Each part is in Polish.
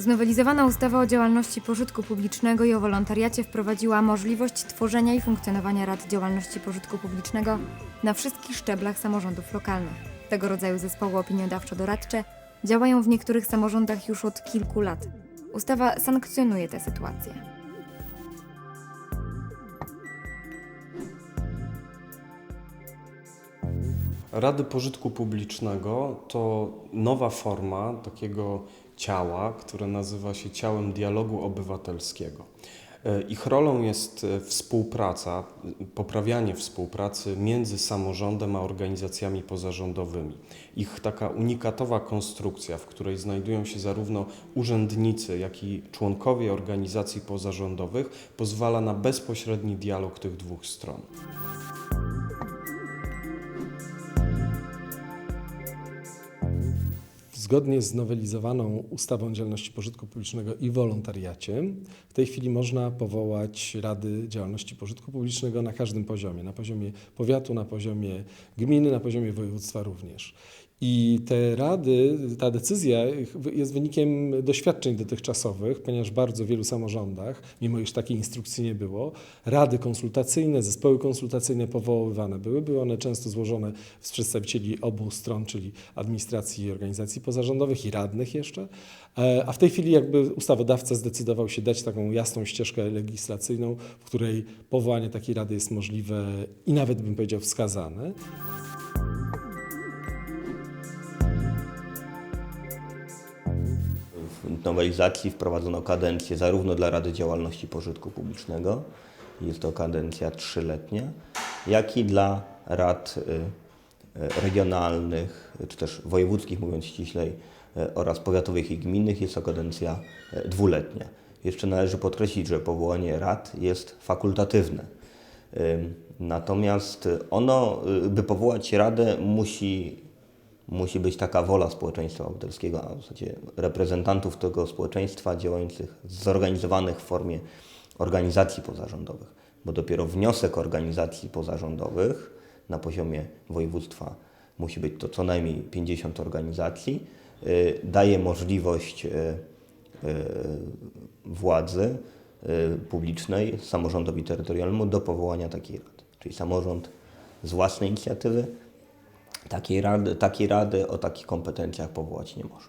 Znowelizowana ustawa o działalności pożytku publicznego i o wolontariacie wprowadziła możliwość tworzenia i funkcjonowania rad działalności pożytku publicznego na wszystkich szczeblach samorządów lokalnych. Tego rodzaju zespoły opiniodawczo-doradcze działają w niektórych samorządach już od kilku lat. Ustawa sankcjonuje tę sytuację. Rady Pożytku Publicznego to nowa forma takiego ciała, które nazywa się ciałem dialogu obywatelskiego. E, Ich rolą jest e, współpraca, poprawianie współpracy między samorządem a organizacjami pozarządowymi. Ich taka unikatowa konstrukcja, w której znajdują się zarówno urzędnicy, jak i członkowie organizacji pozarządowych, pozwala na bezpośredni dialog tych dwóch stron. Zgodnie z nowelizowaną ustawą o działalności pożytku publicznego i wolontariacie, w tej chwili można powołać rady działalności pożytku publicznego na każdym poziomie, na poziomie powiatu, na poziomie gminy, na poziomie województwa również. I te rady, ta decyzja jest wynikiem doświadczeń dotychczasowych, ponieważ w bardzo wielu samorządach, mimo iż takiej instrukcji nie było, rady konsultacyjne, zespoły konsultacyjne powoływane były. Były one często złożone z przedstawicieli obu stron, czyli administracji i organizacji pozarządowych i radnych jeszcze. E, A w tej chwili jakby ustawodawca zdecydował się dać taką jasną ścieżkę legislacyjną, w której powołanie takiej rady jest możliwe i nawet bym powiedział wskazane. Nowelizacji wprowadzono kadencję zarówno dla Rady Działalności Pożytku Publicznego, jest to kadencja trzyletnia, jak i dla rad y, y, regionalnych, czy też wojewódzkich, mówiąc ściślej, y, oraz powiatowych i gminnych, jest to kadencja dwuletnia. Jeszcze należy podkreślić, że powołanie rad jest fakultatywne. Natomiast ono, by powołać radę, musi musi być taka wola społeczeństwa obywatelskiego, a w zasadzie reprezentantów tego społeczeństwa działających, zorganizowanych w formie organizacji pozarządowych. Bo dopiero wniosek organizacji pozarządowych na poziomie województwa musi być to co najmniej 50 organizacji, y, daje możliwość y, y, władzy publicznej, samorządowi terytorialnemu do powołania takiej rady. Czyli samorząd z własnej inicjatywy takiej rady, takiej rady o takich kompetencjach powołać nie może.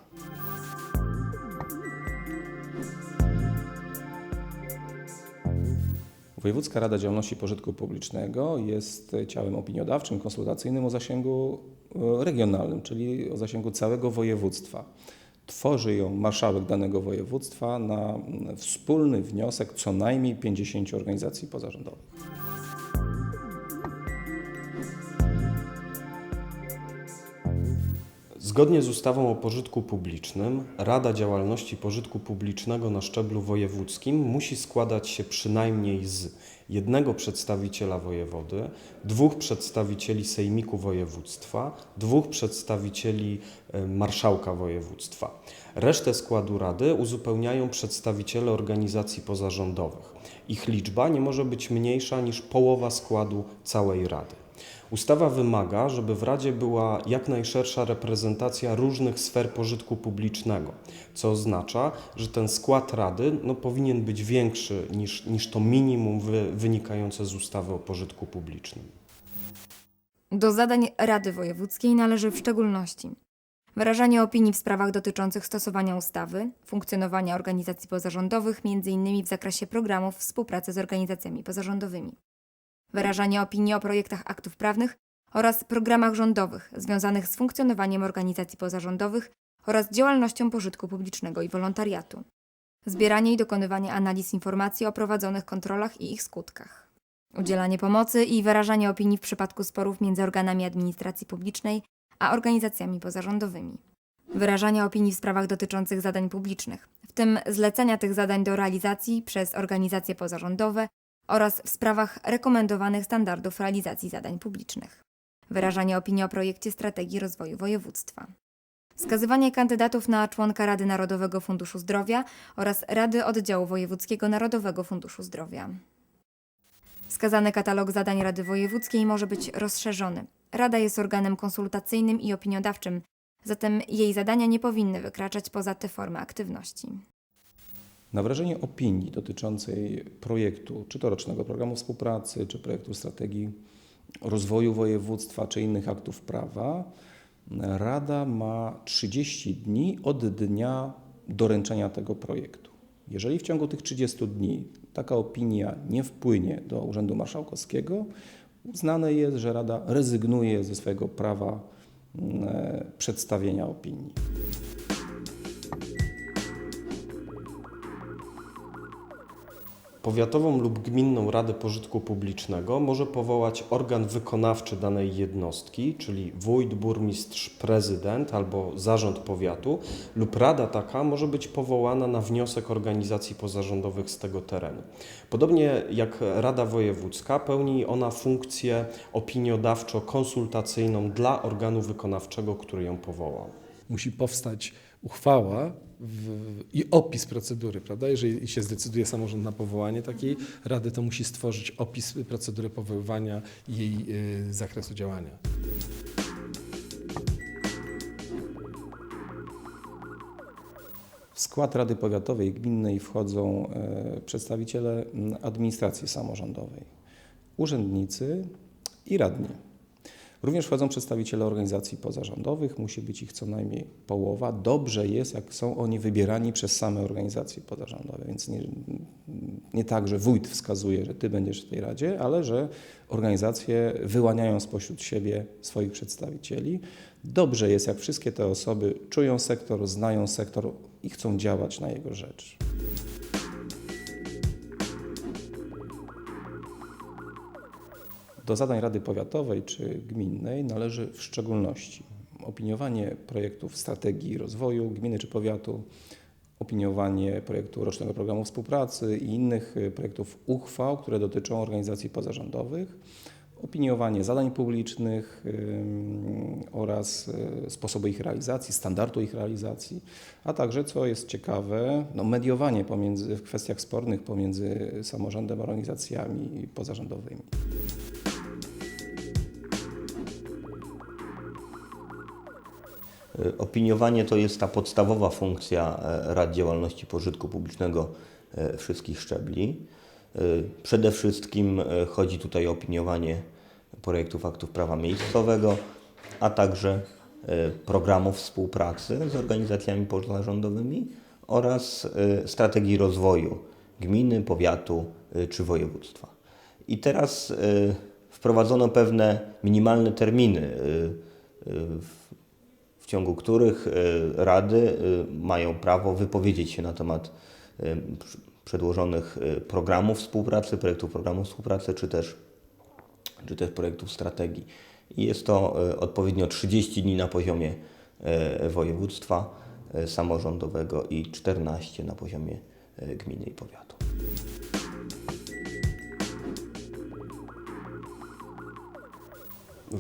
Wojewódzka Rada Działalności Pożytku Publicznego jest ciałem opiniodawczym, konsultacyjnym o zasięgu e, regionalnym, czyli o zasięgu całego województwa. Tworzy ją marszałek danego województwa na wspólny wniosek co najmniej 50 organizacji pozarządowych. Zgodnie z ustawą o pożytku publicznym, Rada Działalności Pożytku Publicznego na szczeblu wojewódzkim musi składać się przynajmniej z jednego przedstawiciela wojewody, dwóch przedstawicieli sejmiku województwa, dwóch przedstawicieli e, marszałka województwa. Resztę składu rady uzupełniają przedstawiciele organizacji pozarządowych. Ich liczba nie może być mniejsza niż połowa składu całej rady. Ustawa wymaga, żeby w Radzie była jak najszersza reprezentacja różnych sfer pożytku publicznego, co oznacza, że ten skład Rady no, powinien być większy niż, niż to minimum wy, wynikające z ustawy o pożytku publicznym. Do zadań Rady Wojewódzkiej należy w szczególności wyrażanie opinii w sprawach dotyczących stosowania ustawy, funkcjonowania organizacji pozarządowych, m.in. w zakresie programów współpracy z organizacjami pozarządowymi, wyrażanie opinii o projektach aktów prawnych oraz programach rządowych związanych z funkcjonowaniem organizacji pozarządowych oraz działalnością pożytku publicznego i wolontariatu, zbieranie i dokonywanie analiz informacji o prowadzonych kontrolach i ich skutkach, udzielanie pomocy i wyrażanie opinii w przypadku sporów między organami administracji publicznej a organizacjami pozarządowymi. Wyrażanie opinii w sprawach dotyczących zadań publicznych, w tym zlecenia tych zadań do realizacji przez organizacje pozarządowe oraz w sprawach rekomendowanych standardów realizacji zadań publicznych. Wyrażanie opinii o projekcie strategii rozwoju województwa. Wskazywanie kandydatów na członka Rady Narodowego Funduszu Zdrowia oraz Rady Oddziału Wojewódzkiego Narodowego Funduszu Zdrowia. Wskazany katalog zadań Rady Wojewódzkiej może być rozszerzony. Rada jest organem konsultacyjnym i opiniodawczym, zatem jej zadania nie powinny wykraczać poza te formy aktywności. Na wrażenie opinii dotyczącej projektu, czy to rocznego programu współpracy, czy projektu strategii rozwoju województwa, czy innych aktów prawa, Rada ma 30 dni od dnia doręczenia tego projektu. Jeżeli w ciągu tych 30 dni taka opinia nie wpłynie do Urzędu Marszałkowskiego, uznane jest, że Rada rezygnuje ze swojego prawa mm, e, przedstawienia opinii. Powiatową lub gminną radę pożytku publicznego może powołać organ wykonawczy danej jednostki, czyli wójt, burmistrz, prezydent albo zarząd powiatu, lub rada taka może być powołana na wniosek organizacji pozarządowych z tego terenu. Podobnie jak Rada Wojewódzka, pełni ona funkcję opiniodawczo-konsultacyjną dla organu wykonawczego, który ją powołał. Musi powstać uchwała w, i opis procedury, prawda? Jeżeli się zdecyduje samorząd na powołanie takiej rady, to musi stworzyć opis procedury powoływania i jej y, zakresu działania. W skład Rady Powiatowej Gminnej wchodzą e, przedstawiciele administracji samorządowej, urzędnicy i radni. Również wchodzą przedstawiciele organizacji pozarządowych, musi być ich co najmniej połowa. Dobrze jest, jak są oni wybierani przez same organizacje pozarządowe, więc nie, nie tak, że wójt wskazuje, że ty będziesz w tej radzie, ale że organizacje wyłaniają spośród siebie swoich przedstawicieli. Dobrze jest, jak wszystkie te osoby czują sektor, znają sektor i chcą działać na jego rzecz. Do zadań Rady Powiatowej czy Gminnej należy w szczególności opiniowanie projektów strategii rozwoju gminy czy powiatu, opiniowanie projektu rocznego programu współpracy i innych y, projektów uchwał, które dotyczą organizacji pozarządowych, opiniowanie zadań publicznych oraz y, sposobu ich realizacji, standardu ich realizacji, a także, co jest ciekawe, no, mediowanie pomiędzy, w kwestiach spornych pomiędzy samorządem a organizacjami pozarządowymi. Opiniowanie to jest ta podstawowa funkcja e, rad działalności pożytku publicznego e, wszystkich szczebli. Przede wszystkim e, chodzi tutaj o opiniowanie projektów aktów prawa miejscowego, a także e, programów współpracy z organizacjami pozarządowymi oraz e, strategii rozwoju gminy, powiatu e, czy województwa. I teraz e, wprowadzono pewne minimalne terminy, e, e, w ciągu których e, rady e, mają prawo wypowiedzieć się na temat pr- przedłożonych programów współpracy, projektów programów współpracy, czy też, czy też projektów strategii. I jest to odpowiednio 30 dni na poziomie województwa samorządowego i 14 na poziomie gminy i powiatu.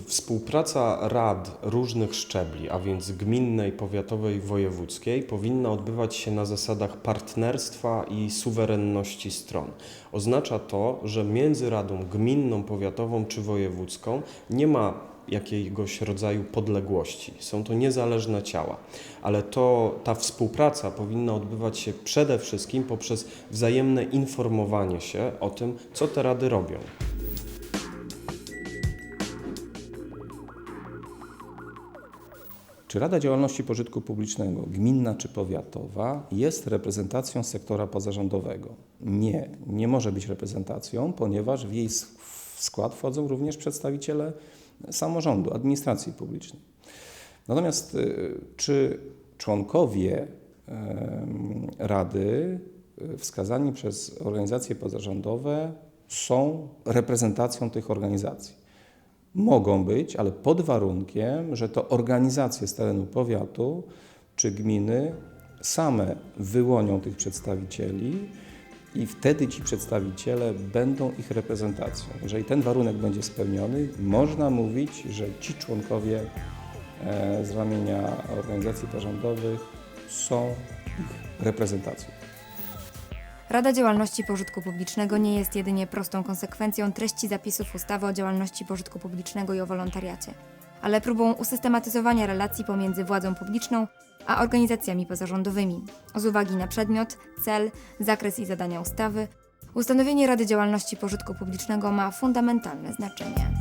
Współpraca rad różnych szczebli, a więc gminnej, powiatowej, wojewódzkiej, powinna odbywać się na zasadach partnerstwa i suwerenności stron. Oznacza to, że między radą gminną, powiatową czy wojewódzką nie ma jakiegoś rodzaju podległości. Są to niezależne ciała, ale to, ta współpraca powinna odbywać się przede wszystkim poprzez wzajemne informowanie się o tym, co te rady robią. Czy Rada Działalności Pożytku Publicznego, gminna czy powiatowa, jest reprezentacją sektora pozarządowego? Nie, nie może być reprezentacją, ponieważ w jej skład wchodzą również przedstawiciele samorządu, administracji publicznej. Natomiast y, czy członkowie Rady y, wskazani przez organizacje pozarządowe są reprezentacją tych organizacji? Mogą być, ale pod warunkiem, że to organizacje z terenu powiatu czy gminy same wyłonią tych przedstawicieli i wtedy ci przedstawiciele będą ich reprezentacją. Jeżeli ten warunek będzie spełniony, można mówić, że ci członkowie e, z ramienia organizacji pozarządowych są ich reprezentacją. Rada Działalności Pożytku Publicznego nie jest jedynie prostą konsekwencją treści zapisów ustawy o działalności pożytku publicznego i o wolontariacie, ale próbą usystematyzowania relacji pomiędzy władzą publiczną a organizacjami pozarządowymi. Z uwagi na przedmiot, cel, zakres i zadania ustawy, ustanowienie Rady Działalności Pożytku Publicznego ma fundamentalne znaczenie.